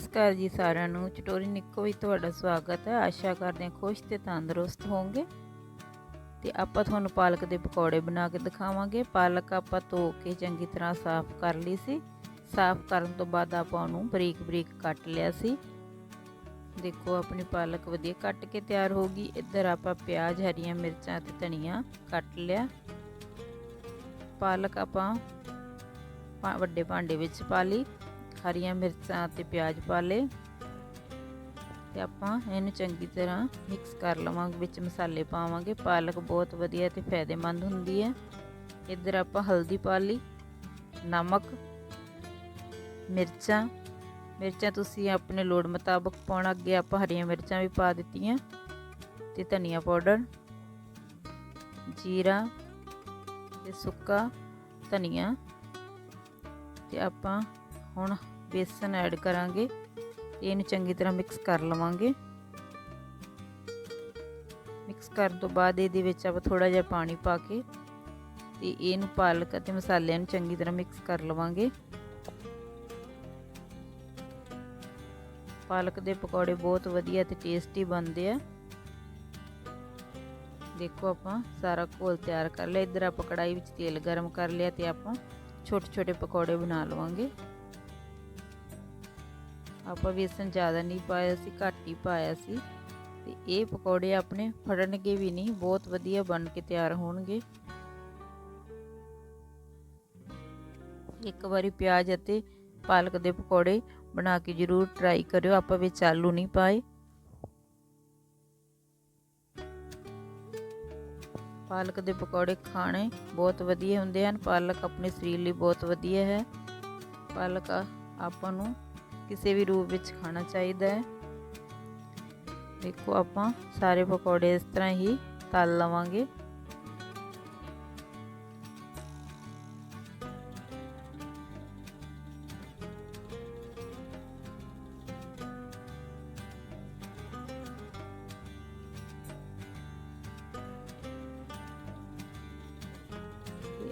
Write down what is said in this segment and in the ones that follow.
ਨਮਸਕਾਰ ਜੀ ਸਾਰਿਆਂ ਨੂੰ। ਚਟੋਰੀ ਨਿੱਕੋ ਵਿੱਚ ਤੁਹਾਡਾ ਸਵਾਗਤ ਹੈ। ਆਸ਼ਾ ਕਰਦੇ ਹਾਂ ਖੁਸ਼ ਤੇ ਤੰਦਰੁਸਤ ਹੋਵੋਗੇ। ਤੇ ਆਪਾਂ ਤੁਹਾਨੂੰ ਪਾਲਕ ਦੇ ਪਕੌੜੇ ਬਣਾ ਕੇ ਦਿਖਾਵਾਂਗੇ। ਪਾਲਕ ਆਪਾਂ ਧੋ ਕੇ ਚੰਗੀ ਤਰ੍ਹਾਂ ਸਾਫ਼ ਕਰ ਲਈ ਸੀ। ਸਾਫ਼ ਕਰਨ ਤੋਂ ਬਾਅਦ ਆਪਾਂ ਉਹਨੂੰ ਬਰੀਕ ਬਰੀਕ ਕੱਟ ਲਿਆ ਸੀ। ਦੇਖੋ ਆਪਣੀ ਪਾਲਕ ਵਧੀਆ ਕੱਟ ਕੇ ਤਿਆਰ ਹੋ ਗਈ। ਇੱਧਰ ਆਪਾਂ ਪਿਆਜ਼, ਹਰੀਆਂ ਮਿਰਚਾਂ ਤੇ ਧਨੀਆ ਕੱਟ ਲਿਆ। ਪਾਲਕ ਆਪਾਂ ਵੱਡੇ ਭਾਂਡੇ ਵਿੱਚ ਪਾ ਲਈ। ਹਰੀਆਂ ਮਿਰਚਾਂ ਅਤੇ ਪਿਆਜ਼ ਪਾ ਲਏ ਤੇ ਆਪਾਂ ਇਹਨੂੰ ਚੰਗੀ ਤਰ੍ਹਾਂ ਮਿਕਸ ਕਰ ਲਵਾਂਗੇ, ਵਿੱਚ ਮਸਾਲੇ ਪਾਵਾਂਗੇ। ਪਾਲਕ ਬਹੁਤ ਵਧੀਆ ਤੇ ਫਾਇਦੇਮੰਦ ਹੁੰਦੀ ਹੈ। ਇੱਧਰ ਆਪਾਂ ਹਲਦੀ ਪਾ ਲਈ, ਨਮਕ, ਮਿਰਚਾਂ। ਮਿਰਚਾਂ ਤੁਸੀਂ ਆਪਣੇ ਲੋੜ ਮੁਤਾਬਕ ਪਾਉਣਾ, ਅੱਗੇ ਆਪਾਂ ਹਰੀਆਂ ਮਿਰਚਾਂ ਵੀ ਪਾ ਦਿੱਤੀਆਂ ਤੇ ਧਨੀਆ ਪਾਊਡਰ, ਜੀਰਾ ਤੇ ਸੁੱਕਾ ਧਨੀਆ ਤੇ ਆਪਾਂ ਹੁਣ ਬੇਸਨ ਐਡ ਕਰਾਂਗੇ। ਇਹਨੂੰ ਚੰਗੀ ਤਰ੍ਹਾਂ ਮਿਕਸ ਕਰ ਲਵਾਂਗੇ। ਮਿਕਸ ਕਰਨ ਤੋਂ ਬਾਅਦ ਇਹਦੇ ਵਿੱਚ ਆਪਾਂ ਥੋੜਾ ਜਿਹਾ ਪਾਣੀ ਪਾ ਕੇ ਤੇ ਇਹਨੂੰ ਪਾਲਕ ਅਤੇ ਮਸਾਲਿਆਂ ਨੂੰ ਚੰਗੀ ਤਰ੍ਹਾਂ ਮਿਕਸ ਕਰ ਲਵਾਂਗੇ। ਪਾਲਕ ਦੇ ਪਕੌੜੇ ਬਹੁਤ ਵਧੀਆ ਤੇ ਟੇਸਟੀ ਬਣਦੇ ਆ। ਦੇਖੋ ਆਪਾਂ ਸਾਰਾ ਘੋਲ ਤਿਆਰ ਕਰ ਲਿਆ। ਇੱਧਰ ਆਪਾਂ ਕੜਾਈ ਵਿੱਚ ਤੇਲ ਗਰਮ ਕਰ ਲਿਆ ਤੇ ਆਪਾਂ ਛੋਟੇ ਛੋਟੇ ਪਕੌੜੇ ਬਣਾ ਲਵਾਂਗੇ। ਆਪਾਂ ਵੇਸਨ ਜ਼ਿਆਦਾ ਨਹੀਂ ਪਾਇਆ ਸੀ, ਘੱਟ ਹੀ ਪਾਇਆ ਸੀ। ਤੇ ਇਹ ਪਕੌੜੇ ਆਪਣੇ ਫੜਨਗੇ ਵੀ ਨਹੀਂ, ਬਹੁਤ ਵਧੀਆ ਬਣ ਕੇ ਤਿਆਰ ਹੋਣਗੇ। ਇੱਕ ਵਾਰੀ ਪਿਆਜ਼ ਅਤੇ ਪਾਲਕ ਦੇ ਪਕੌੜੇ ਬਣਾ ਕੇ ਜ਼ਰੂਰ ਟਰਾਈ ਕਰਿਓ, ਆਪਾਂ ਵਿੱਚ ਆਲੂ ਨਹੀਂ ਪਾਏ। ਪਾਲਕ ਦੇ ਪਕੌੜੇ ਖਾਣੇ ਬਹੁਤ ਵਧੀਆ ਹੁੰਦੇ ਹਨ, ਪਾਲਕ ਆਪਣੇ ਸਰੀਰ ਲਈ ਬਹੁਤ ਵਧੀਆ ਹੈ। ਪਾਲਕ ਆਪਾਂ ਨੂੰ ਕਿਸੇ ਵੀ ਰੂਪ ਵਿੱਚ ਖਾਣਾ ਚਾਹੀਦਾ ਹੈ। ਦੇਖੋ ਆਪਾਂ ਸਾਰੇ ਪਕੌੜੇ ਇਸ ਤਰ੍ਹਾਂ ਹੀ ਤਲ ਲਵਾਂਗੇ।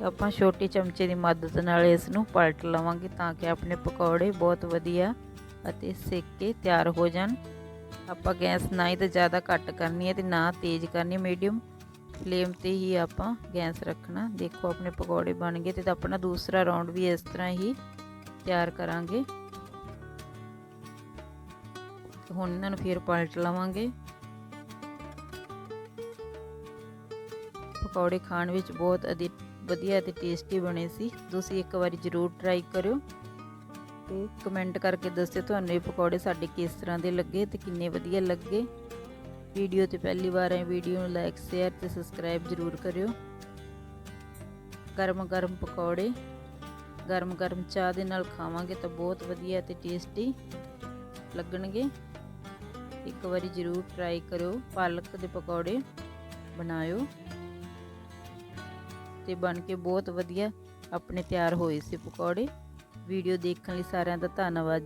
ਆਪਾਂ ਛੋਟੇ ਚਮਚੇ ਦੀ ਮਦਦ ਨਾਲ ਇਸ ਨੂੰ ਪਲਟ ਲਵਾਂਗੇ ਤਾਂ ਕਿ ਆਪਣੇ ਪਕੌੜੇ ਬਹੁਤ ਵਧੀਆ ਅਤੇ ਸੇਕ ਕੇ ਤਿਆਰ ਹੋ ਜਾਣ। ਆਪਾਂ ਗੈਸ ਨਾ ਹੀ ਤਾਂ ਜ਼ਿਆਦਾ ਘੱਟ ਕਰਨੀ ਹੈ ਤੇ ਨਾ ਤੇਜ਼ ਕਰਨੀ ਹੈ। ਮੀਡੀਅਮ ਫਲੇਮ ਤੇ ਹੀ ਆਪਾਂ ਗੈਸ ਰੱਖਣਾ। ਦੇਖੋ ਆਪਣੇ ਪਕੌੜੇ ਬਣ ਗਏ ਤੇ ਆਪਣਾ ਦੂਸਰਾ ਰਾਉਂਡ ਵੀ ਇਸ ਤਰ੍ਹਾਂ ਹੀ ਤਿਆਰ ਕਰਾਂਗੇ। ਹੁਣ ਇਹਨਾਂ ਨੂੰ ਫਿਰ ਪਲਟ ਲਵਾਂਗੇ। ਪਕੌੜੇ ਖਾਣ ਵਿੱਚ ਬਹੁਤ ਵਧੀਆ ਤੇ ਟੇਸਟੀ ਬਣੇ ਸੀ। ਤੁਸੀਂ ਇੱਕ ਵਾਰੀ ਜ਼ਰੂਰ ਟਰਾਈ ਕਰਿਓ। ਤੇ ਕਮੈਂਟ ਕਰਕੇ ਦੱਸਿਓ ਤੁਹਾਨੂੰ ਇਹ ਪਕੌੜੇ ਸਾਡੇ ਕਿਸ ਤਰ੍ਹਾਂ ਦੇ ਲੱਗੇ ਤੇ ਕਿੰਨੇ ਵਧੀਆ ਲੱਗੇ। ਵੀਡੀਓ ਤੇ ਪਹਿਲੀ ਵਾਰ ਆਏ ਵੀਡੀਓ ਨੂੰ ਲਾਈਕ ਸ਼ੇਅਰ ਤੇ ਸਬਸਕ੍ਰਾਈਬ ਜ਼ਰੂਰ ਕਰਿਓ। ਗਰਮ ਗਰਮ ਪਕੌੜੇ ਗਰਮ ਗਰਮ ਚਾਹ ਦੇ ਨਾਲ ਖਾਵਾਂਗੇ ਤਾਂ ਬਹੁਤ ਵਧੀਆ ਤੇ ਟੇਸਟੀ ਲੱਗਣਗੇ। ਇੱਕ ਵਾਰੀ ਜ਼ਰੂਰ ਟਰਾਈ ਕਰਿਓ, ਪਾਲਕ ਦੇ ਪਕੌੜੇ ਬਣਾਇਓ। ਤੇ ਬਣ ਕੇ ਬਹੁਤ ਵਧੀਆ ਆਪਣੇ ਤਿਆਰ ਹੋਏ ਸੀ ਪਕੌੜੇ। ਵੀਡੀਓ ਦੇਖਣ ਲਈ ਸਾਰਿਆਂ ਦਾ ਧੰਨਵਾਦ